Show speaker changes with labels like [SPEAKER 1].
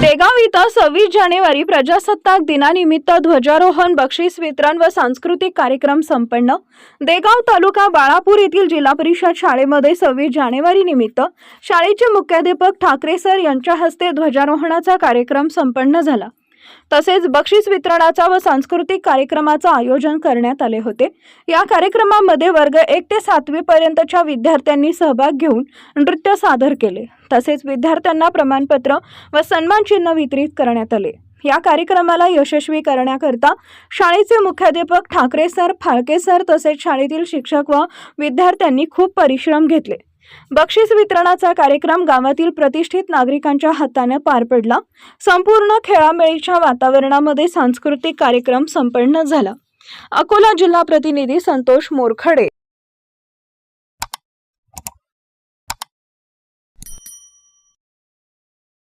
[SPEAKER 1] देगाव इथं सव्वीस जानेवारी प्रजासत्ताक दिनानिमित्त ध्वजारोहण बक्षीस वितरण व सांस्कृतिक कार्यक्रम संपन्न. देगाव तालुका बाळापूर येथील जिल्हा परिषद शाळेमध्ये सव्वीस जानेवारी निमित्त शाळेचे मुख्याध्यापक ठाकरे सर यांच्या हस्ते ध्वजारोहणाचा कार्यक्रम संपन्न झाला. तसेच बक्षीस वितरणाचा व सांस्कृतिक कार्यक्रमाचं आयोजन करण्यात आले होते. या कार्यक्रमामध्ये वर्ग एक ते सातवी पर्यंतच्या विद्यार्थ्यांनी सहभाग घेऊन नृत्य सादर केले. तसेच विद्यार्थ्यांना प्रमाणपत्र व सन्मान चिन्ह वितरित करण्यात आले. या कार्यक्रमाला यशस्वी करण्याकरता शाळेचे मुख्याध्यापक ठाकरे सर फाळके सर तसेच शाळेतील शिक्षक व विद्यार्थ्यांनी खूप परिश्रम घेतले. बक्षीस वितरणाचा कार्यक्रम गावातील प्रतिष्ठित नागरिकांच्या हाताने पार पडला. संपूर्ण खेळामेळीच्या वातावरणामध्ये सांस्कृतिक कार्यक्रम संपन्न झाला. अकोला जिल्हा प्रतिनिधी संतोष मोरखडे